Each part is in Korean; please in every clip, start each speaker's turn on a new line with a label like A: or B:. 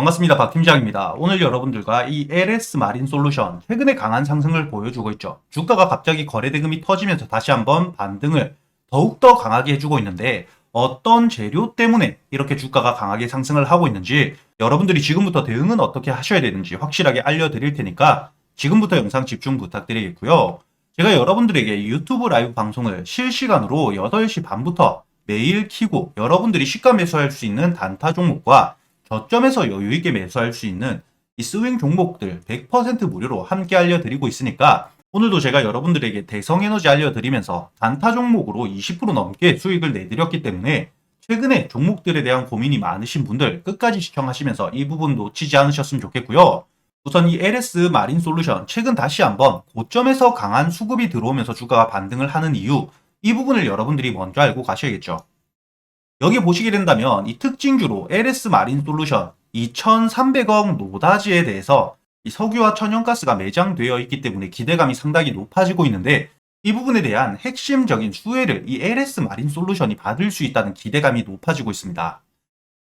A: 반갑습니다. 박 팀장입니다. 오늘 여러분들과 이 LS 마린 솔루션 최근에 강한 상승을 보여주고 있죠. 주가가 갑자기 거래 대금이 터지면서 다시 한번 반등을 더욱더 강하게 해주고 있는데 어떤 재료 때문에 이렇게 주가가 강하게 상승을 하고 있는지 여러분들이 지금부터 대응은 어떻게 하셔야 되는지 확실하게 알려드릴 테니까 지금부터 영상 집중 부탁드리겠고요. 제가 여러분들에게 유튜브 라이브 방송을 실시간으로 8시 반부터 매일 키고 여러분들이 시가 매수할 수 있는 단타 종목과 저점에서 여유 있게 매수할 수 있는 이 스윙 종목들 100% 무료로 함께 알려드리고 있으니까 오늘도 제가 여러분들에게 대성 에너지 알려드리면서 단타 종목으로 20% 넘게 수익을 내드렸기 때문에 최근에 종목들에 대한 고민이 많으신 분들 끝까지 시청하시면서 이 부분 놓치지 않으셨으면 좋겠고요. 우선 이 LS 마린 솔루션 최근 다시 한번 고점에서 강한 수급이 들어오면서 주가가 반등을 하는 이유 이 부분을 여러분들이 먼저 알고 가셔야겠죠. 여기 보시게 된다면 이 특징주로 LS 마린 솔루션 2,300억 노다지에 대해서 이 석유와 천연가스가 매장되어 있기 때문에 기대감이 상당히 높아지고 있는데 이 부분에 대한 핵심적인 수혜를 이 LS 마린 솔루션이 받을 수 있다는 기대감이 높아지고 있습니다.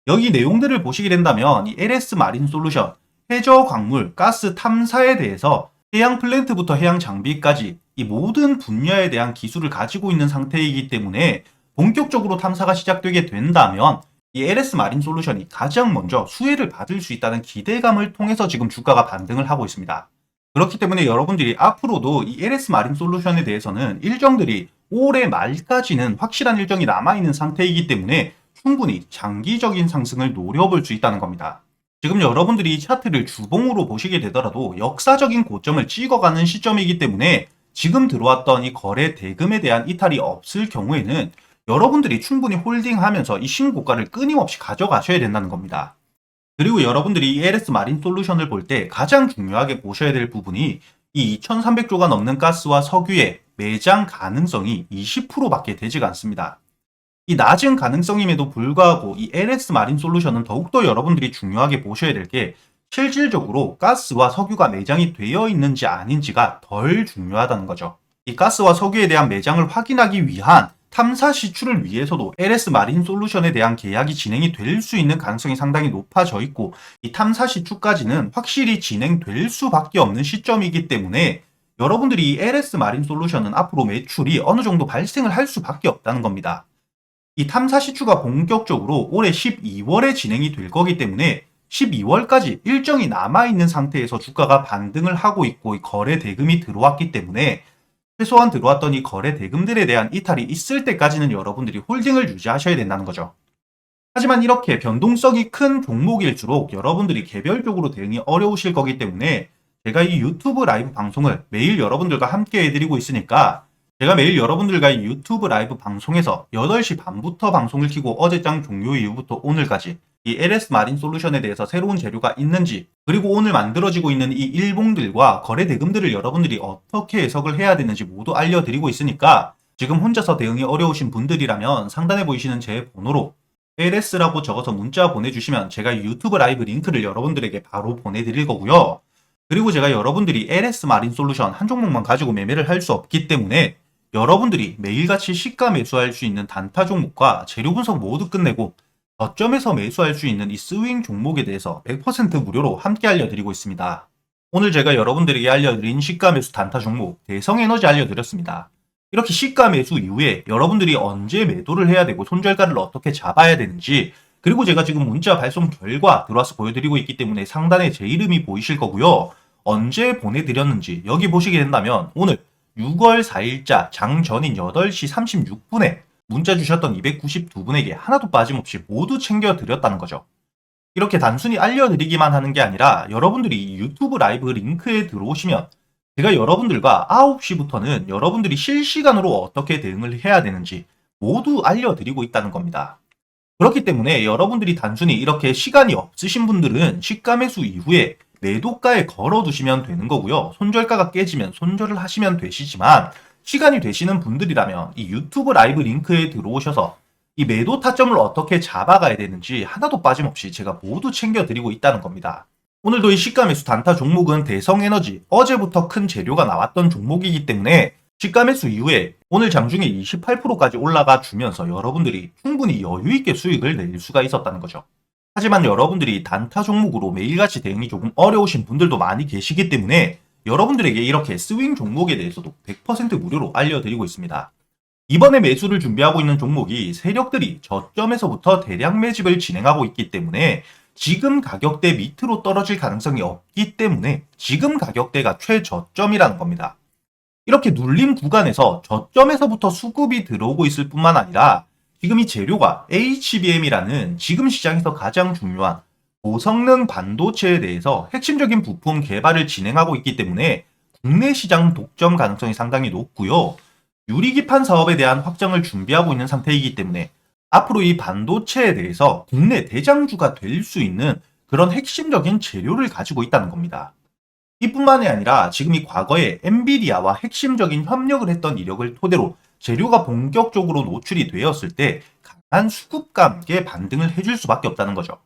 A: 여기 내용들을 보시게 된다면 이 LS 마린 솔루션 해저 광물, 가스 탐사에 대해서 해양 플랜트부터 해양 장비까지 이 모든 분야에 대한 기술을 가지고 있는 상태이기 때문에 본격적으로 탐사가 시작되게 된다면 이 LS 마린 솔루션이 가장 먼저 수혜를 받을 수 있다는 기대감을 통해서 지금 주가가 반등을 하고 있습니다. 그렇기 때문에 여러분들이 앞으로도 이 LS 마린 솔루션에 대해서는 일정들이 올해 말까지는 확실한 일정이 남아있는 상태이기 때문에 충분히 장기적인 상승을 노려볼 수 있다는 겁니다. 지금 여러분들이 이 차트를 주봉으로 보시게 되더라도 역사적인 고점을 찍어가는 시점이기 때문에 지금 들어왔던 이 거래 대금에 대한 이탈이 없을 경우에는 여러분들이 충분히 홀딩하면서 이 신고가를 끊임없이 가져가셔야 된다는 겁니다. 그리고 여러분들이 이 LS 마린 솔루션을 볼 때 가장 중요하게 보셔야 될 부분이 이 2,300조가 넘는 가스와 석유의 매장 가능성이 20%밖에 되지가 않습니다. 이 낮은 가능성임에도 불구하고 이 LS 마린 솔루션은 더욱더 여러분들이 중요하게 보셔야 될 게 실질적으로 가스와 석유가 매장이 되어 있는지 아닌지가 덜 중요하다는 거죠. 이 가스와 석유에 대한 매장을 확인하기 위한 탐사 시추를 위해서도 LS 마린 솔루션에 대한 계약이 진행이 될 수 있는 가능성이 상당히 높아져 있고 이 탐사 시추까지는 확실히 진행될 수밖에 없는 시점이기 때문에 여러분들이 이 LS 마린 솔루션은 앞으로 매출이 어느 정도 발생을 할 수밖에 없다는 겁니다. 이 탐사 시추가 본격적으로 올해 12월에 진행이 될 거기 때문에 12월까지 일정이 남아있는 상태에서 주가가 반등을 하고 있고 이 거래 대금이 들어왔기 때문에 최소한 들어왔던 이 거래 대금들에 대한 이탈이 있을 때까지는 여러분들이 홀딩을 유지하셔야 된다는 거죠. 하지만 이렇게 변동성이 큰 종목일수록 여러분들이 개별적으로 대응이 어려우실 거기 때문에 제가 이 유튜브 라이브 방송을 매일 여러분들과 함께 해드리고 있으니까 제가 매일 여러분들과 이 유튜브 라이브 방송에서 8시 반부터 방송을 키고 어제장 종료 이후부터 오늘까지 이 LS 마린 솔루션에 대해서 새로운 재료가 있는지 그리고 오늘 만들어지고 있는 이 일봉들과 거래 대금들을 여러분들이 어떻게 해석을 해야 되는지 모두 알려드리고 있으니까 지금 혼자서 대응이 어려우신 분들이라면 상단에 보이시는 제 번호로 LS라고 적어서 문자 보내주시면 제가 유튜브 라이브 링크를 여러분들에게 바로 보내드릴 거고요. 그리고 제가 여러분들이 LS 마린 솔루션 한 종목만 가지고 매매를 할 수 없기 때문에 여러분들이 매일같이 시가 매수할 수 있는 단타 종목과 재료 분석 모두 끝내고 저점에서 매수할 수 있는 이 스윙 종목에 대해서 100% 무료로 함께 알려드리고 있습니다. 오늘 제가 여러분들에게 알려드린 시가 매수 단타 종목 대성 에너지 알려드렸습니다. 이렇게 시가 매수 이후에 여러분들이 언제 매도를 해야 되고 손절가를 어떻게 잡아야 되는지 그리고 제가 지금 문자 발송 결과 들어와서 보여드리고 있기 때문에 상단에 제 이름이 보이실 거고요. 언제 보내드렸는지 여기 보시게 된다면 오늘 6월 4일자 장전인 8시 36분에 문자 주셨던 292분에게 하나도 빠짐없이 모두 챙겨드렸다는 거죠. 이렇게 단순히 알려드리기만 하는 게 아니라 여러분들이 유튜브 라이브 링크에 들어오시면 제가 여러분들과 9시부터는 여러분들이 실시간으로 어떻게 대응을 해야 되는지 모두 알려드리고 있다는 겁니다. 그렇기 때문에 여러분들이 단순히 이렇게 시간이 없으신 분들은 매수 이후에 매도가에 걸어두시면 되는 거고요. 손절가가 깨지면 손절을 하시면 되시지만 시간이 되시는 분들이라면 이 유튜브 라이브 링크에 들어오셔서 이 매도 타점을 어떻게 잡아가야 되는지 하나도 빠짐없이 제가 모두 챙겨드리고 있다는 겁니다. 오늘도 이 시가 매수 단타 종목은 대성에너지 어제부터 큰 재료가 나왔던 종목이기 때문에 시가 매수 이후에 오늘 장중에 28%까지 올라가 주면서 여러분들이 충분히 여유 있게 수익을 낼 수가 있었다는 거죠. 하지만 여러분들이 단타 종목으로 매일같이 대응이 조금 어려우신 분들도 많이 계시기 때문에 여러분들에게 이렇게 스윙 종목에 대해서도 100% 무료로 알려드리고 있습니다. 이번에 매수를 준비하고 있는 종목이 세력들이 저점에서부터 대량 매집을 진행하고 있기 때문에 지금 가격대 밑으로 떨어질 가능성이 없기 때문에 지금 가격대가 최저점이라는 겁니다. 이렇게 눌림 구간에서 저점에서부터 수급이 들어오고 있을 뿐만 아니라 지금 이 재료가 HBM이라는 지금 시장에서 가장 중요한 고성능 반도체에 대해서 핵심적인 부품 개발을 진행하고 있기 때문에 국내 시장 독점 가능성이 상당히 높고요. 유리기판 사업에 대한 확장을 준비하고 있는 상태이기 때문에 앞으로 이 반도체에 대해서 국내 대장주가 될 수 있는 그런 핵심적인 재료를 가지고 있다는 겁니다. 이뿐만이 아니라 지금 이 과거에 엔비디아와 핵심적인 협력을 했던 이력을 토대로 재료가 본격적으로 노출이 되었을 때 강한 수급과 함께 반등을 해줄 수밖에 없다는 거죠.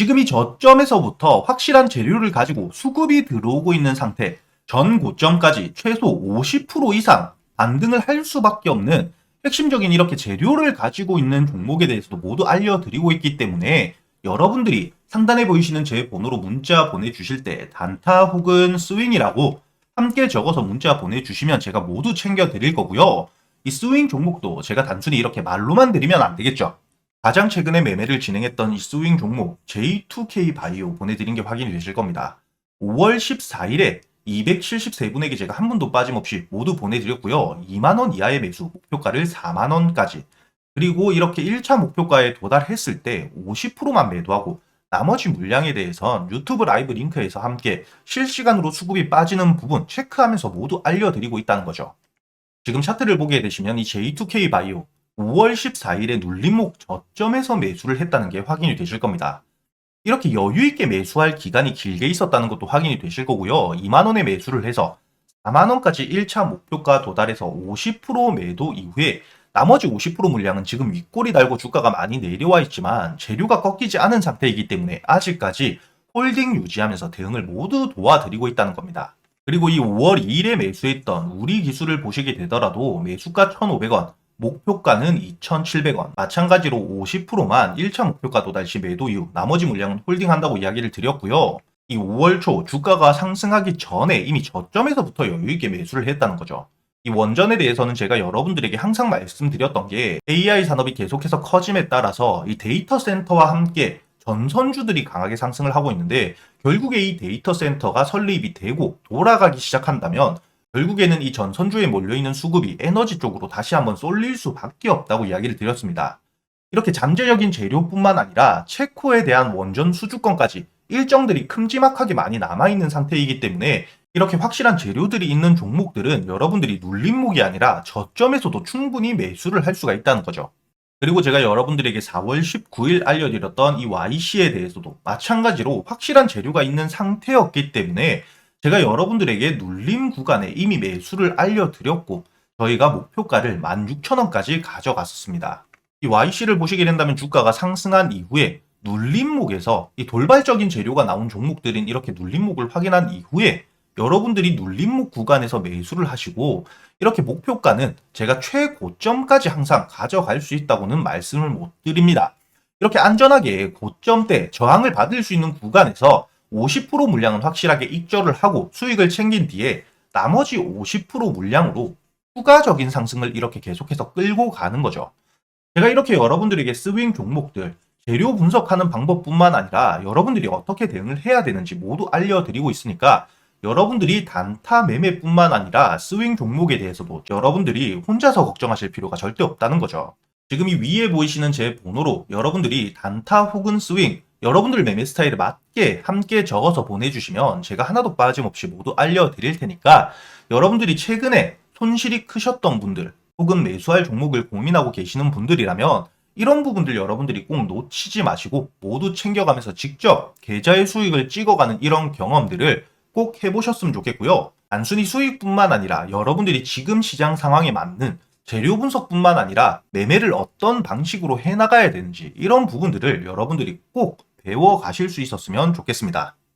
A: 지금 이 저점에서부터 확실한 재료를 가지고 수급이 들어오고 있는 상태, 전 고점까지 최소 50% 이상 반등을 할 수밖에 없는 핵심적인 이렇게 재료를 가지고 있는 종목에 대해서도 모두 알려드리고 있기 때문에 여러분들이 상단에 보이시는 제 번호로 문자 보내주실 때 단타 혹은 스윙이라고 함께 적어서 문자 보내주시면 제가 모두 챙겨드릴 거고요. 이 스윙 종목도 제가 단순히 이렇게 말로만 드리면 안 되겠죠. 가장 최근에 매매를 진행했던 이 스윙 종목 J2K 바이오 보내드린 게 확인이 되실 겁니다. 5월 14일에 273분에게 제가 한 분도 빠짐없이 모두 보내드렸고요. 2만원 이하의 매수 목표가를 4만원까지 그리고 이렇게 1차 목표가에 도달했을 때 50%만 매도하고 나머지 물량에 대해선 유튜브 라이브 링크에서 함께 실시간으로 수급이 빠지는 부분 체크하면서 모두 알려드리고 있다는 거죠. 지금 차트를 보게 되시면 이 J2K 바이오 5월 14일에 눌림목 저점에서 매수를 했다는 게 확인이 되실 겁니다. 이렇게 여유 있게 매수할 기간이 길게 있었다는 것도 확인이 되실 거고요. 2만 원에 매수를 해서 4만 원까지 1차 목표가 도달해서 50% 매도 이후에 나머지 50% 물량은 지금 윗골이 달고 주가가 많이 내려와 있지만 재료가 꺾이지 않은 상태이기 때문에 아직까지 홀딩 유지하면서 대응을 모두 도와드리고 있다는 겁니다. 그리고 이 5월 2일에 매수했던 우리 기술을 보시게 되더라도 매수가 1,500원, 목표가는 2,700원. 마찬가지로 50%만 1차 목표가 도달 시 매도 이후 나머지 물량은 홀딩한다고 이야기를 드렸고요. 이 5월 초 주가가 상승하기 전에 이미 저점에서부터 여유있게 매수를 했다는 거죠. 이 원전에 대해서는 제가 여러분들에게 항상 말씀드렸던 게 AI 산업이 계속해서 커짐에 따라서 이 데이터 센터와 함께 전선주들이 강하게 상승을 하고 있는데 결국에 이 데이터 센터가 설립이 되고 돌아가기 시작한다면 결국에는 이 전선주에 몰려있는 수급이 에너지 쪽으로 다시 한번 쏠릴 수밖에 없다고 이야기를 드렸습니다. 이렇게 잠재적인 재료뿐만 아니라 체코에 대한 원전 수주권까지 일정들이 큼지막하게 많이 남아있는 상태이기 때문에 이렇게 확실한 재료들이 있는 종목들은 여러분들이 눌림목이 아니라 저점에서도 충분히 매수를 할 수가 있다는 거죠. 그리고 제가 여러분들에게 4월 19일 알려드렸던 이 YC에 대해서도 마찬가지로 확실한 재료가 있는 상태였기 때문에 제가 여러분들에게 눌림 구간에 이미 매수를 알려드렸고 저희가 목표가를 16,000원까지 가져갔었습니다. 이 YC를 보시게 된다면 주가가 상승한 이후에 눌림목에서 이 돌발적인 재료가 나온 종목들인 이렇게 눌림목을 확인한 이후에 여러분들이 눌림목 구간에서 매수를 하시고 이렇게 목표가는 제가 최고점까지 항상 가져갈 수 있다고는 말씀을 못 드립니다. 이렇게 안전하게 고점대 저항을 받을 수 있는 구간에서 50% 물량은 확실하게 익절을 하고 수익을 챙긴 뒤에 나머지 50% 물량으로 추가적인 상승을 이렇게 계속해서 끌고 가는 거죠. 제가 이렇게 여러분들에게 스윙 종목들 재료 분석하는 방법뿐만 아니라 여러분들이 어떻게 대응을 해야 되는지 모두 알려드리고 있으니까 여러분들이 단타 매매뿐만 아니라 스윙 종목에 대해서도 여러분들이 혼자서 걱정하실 필요가 절대 없다는 거죠. 지금 이 위에 보이시는 제 번호로 여러분들이 단타 혹은 스윙, 여러분들 매매 스타일에 맞게 함께 적어서 보내주시면 제가 하나도 빠짐없이 모두 알려드릴 테니까 여러분들이 최근에 손실이 크셨던 분들 혹은 매수할 종목을 고민하고 계시는 분들이라면 이런 부분들 여러분들이 꼭 놓치지 마시고 모두 챙겨가면서 직접 계좌의 수익을 찍어가는 이런 경험들을 꼭 해보셨으면 좋겠고요. 단순히 수익뿐만 아니라 여러분들이 지금 시장 상황에 맞는 재료 분석뿐만 아니라 매매를 어떤 방식으로 해나가야 되는지 이런 부분들을 여러분들이 꼭 배워 가실 수 있었으면 좋겠습니다.